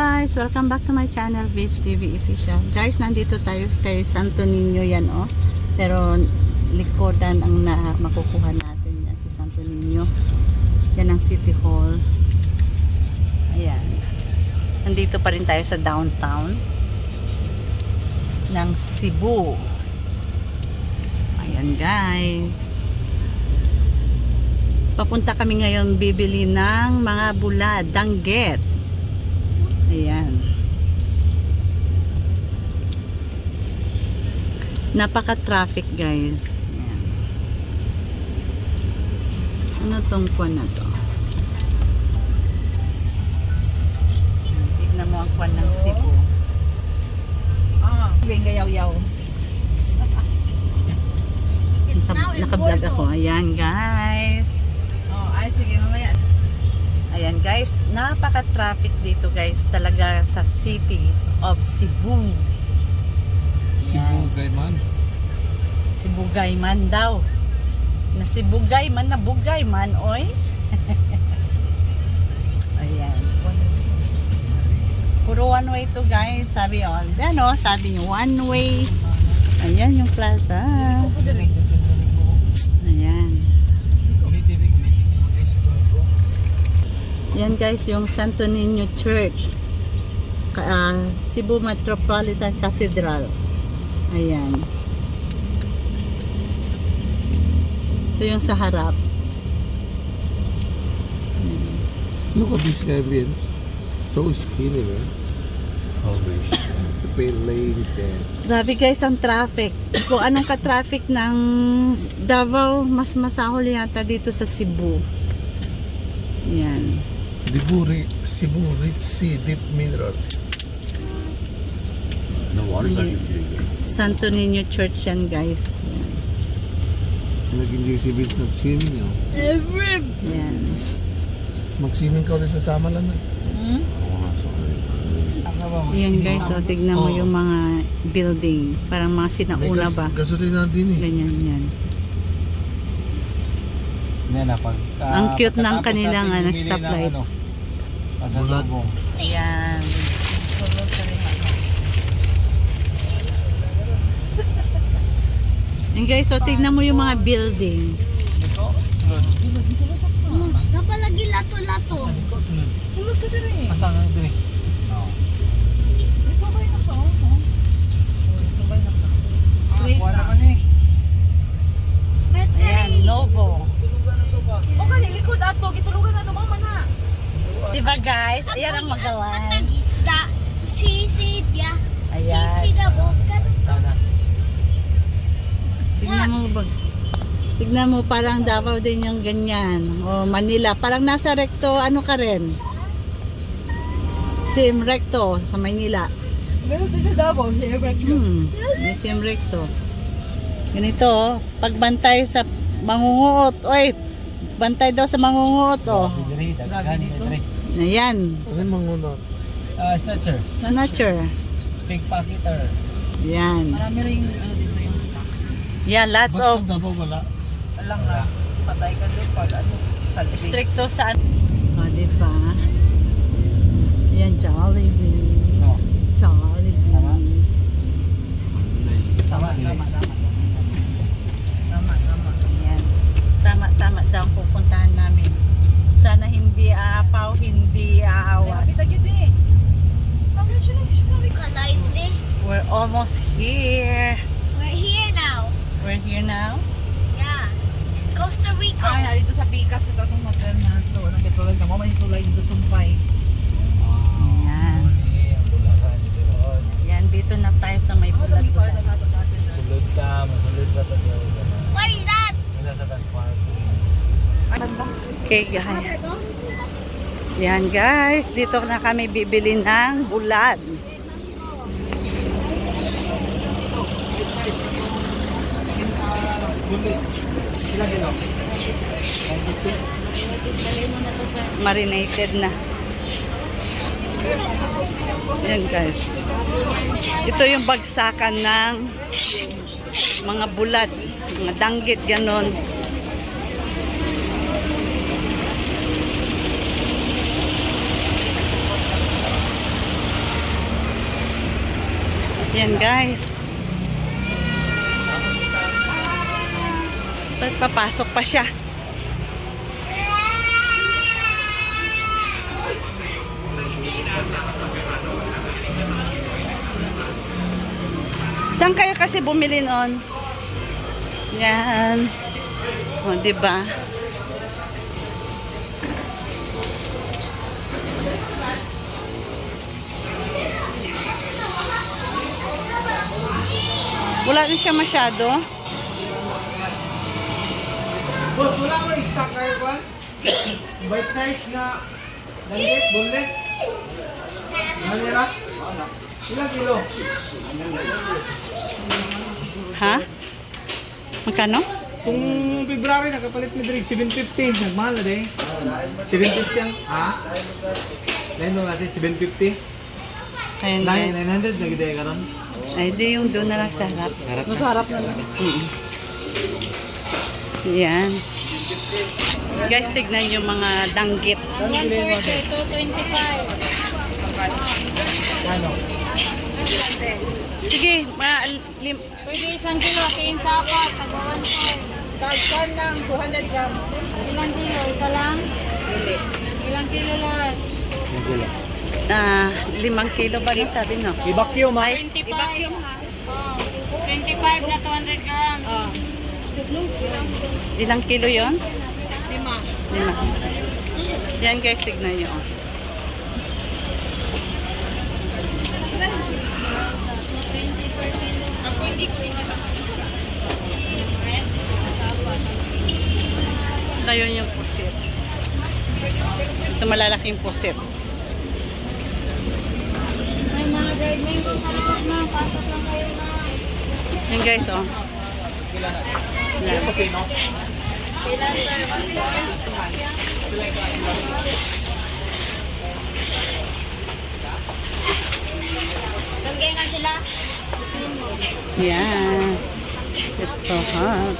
guys, welcome back to my channel, Viz TV Official. Guys, nandito tayo kay Santo Niño yan oh. Pero likodan ang na makukuha natin yan si Santo Niño. Yan ang City Hall. Ayan. Nandito pa rin tayo sa downtown ng Cebu. Ayan guys. Papunta kami ngayon bibili ng mga bulad, danggit. Ayan. Napaka-traffic guys. Ayan. Ano tong kwan na to? Tignan mo ang kwan ng Cebu. Ah, gayaw-yaw. Naka- Naka-vlog ako. Ayan guys. Napaka-traffic dito guys talaga sa city of Cebu. Cebu Gayman. Sibugay man daw. Na sibugay man na bugay man, oy. Ayan. Puro one way to guys, sabi on. Ano, sabi niyo one way. Ayan yung plaza. Ayan. Yan guys, yung Santo Niño Church. Ka- ah, Cebu Metropolitan Cathedral. Ayan. Ito yung sa harap. Look at this guy, man. So skinny, man. Pale lane chest. Grabe guys ang traffic. Kung anong ka-traffic ng Davao, mas masahol yata dito sa Cebu. Yan. Diburi, Cebu Rich Sea Deep Mineral. The water's pretty good. Santo Niño Church yan guys. Yan. Nag-enjoy si Vince nag-swimming, oh. Yan. Mag-swimming ka ulit sa Samalan, eh. Oh, that's already. Yan guys, so tignan mo Oo. yung mga building. Parang mga May sinauna gas, ba? gasolina din, eh. Ganyan yan. Yan na, pag, ah, Ang cute ng kanilang, ano, stoplight. ano, Bulag. Ayan. Yan guys, so tignan mo yung mga building. Napalagi lato-lato. Tulog ka din eh. Asan ang diri? Oo. Tignan mo ba? Tignan mo parang Davao din yung ganyan. O Manila. Parang nasa recto, ano ka rin? Sim recto sa Manila. Meron din sa Davao, si Everett. Hmm, may sim recto. Ganito, oh. pagbantay sa mangunguot. Oy, bantay daw sa mangunguot, oh. Dito. diri. Ayan, Ano yung mangunod? Ah, snatcher. snatcher. Pickpocketer. Yan. Marami rin stock. Yan, lots Ba't of sa Davao wala? Alang na, patay ka doon pag ano, stricto sa... O, di ba? Yan, Jollibee. No. Jollibee. Tama. Tama, tama, tama. Tama, tama. Ayan. Tama, tama daw ang pupuntahan namin. Sana hindi aapaw, hindi aawas. Eh. We're almost Ay, dito sa Picas, ito itong hotel na ito. Anong gitulay na mo, may tulay dito sumpay. Roon. Yan, dito na tayo sa may bulat. Sulod ka, masulod ka to diyo. What is that? Wala sa transport. Okay, guys. Yan, guys. Dito na kami bibili ng bulad. Marinated na. Ayan guys. Ito yung bagsakan ng mga bulat, mga danggit, ganon. Ayan guys. Ba't papasok pa siya? Saan kayo kasi bumili noon? Yan. O, di ba? Wala rin siya masyado. Boss, wala ko yung stock kayo ba? Bite size na langit, boneless. Nila? Ilang kilo? Ha? Magkano? Kung February, nakapalit mo direct 750. Nagmahal na din. 750 ang... Ha? Lain mo natin, 750. Ayan Nine- guys. 900, nagidaya ka ron. Ay, di yung doon na lang sa harap. Harap na. harap na lang. Mm. Yan. Guys, tignan yung mga danggit. Ano? Sige, ma lim Pwede isang kilo, kain sapat, tagawan ko. Dagkan lang, 200 grams. Ilang kilo? Isa lang? Hindi. Ilang kilo lahat? ah, limang kilo ba rin sabi no? I-vacuum ha? 25. Oh, 25 na 200 grams. Oh. Ilang kilo yon? Lima. Lima. Yan guys, tignan nyo. oh. Ngayon yung pusit. Ito malalaking pusit. May mga dried mango sa na. Pasok lang kayo na. Yan guys, oh. Ilan. Yeah. It's so hot.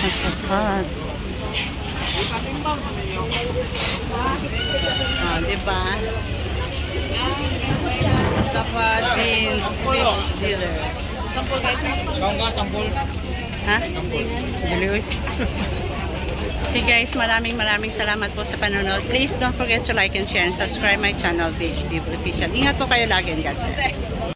It's so hot. Ah, di ba? Kapwa jeans fish dealer. Kaung ka, tampol. Ha? Dali, Okay guys, maraming maraming salamat po sa panonood. Please don't forget to like and share and subscribe my channel, Beach TV Official. Ingat po kayo lagi and God bless.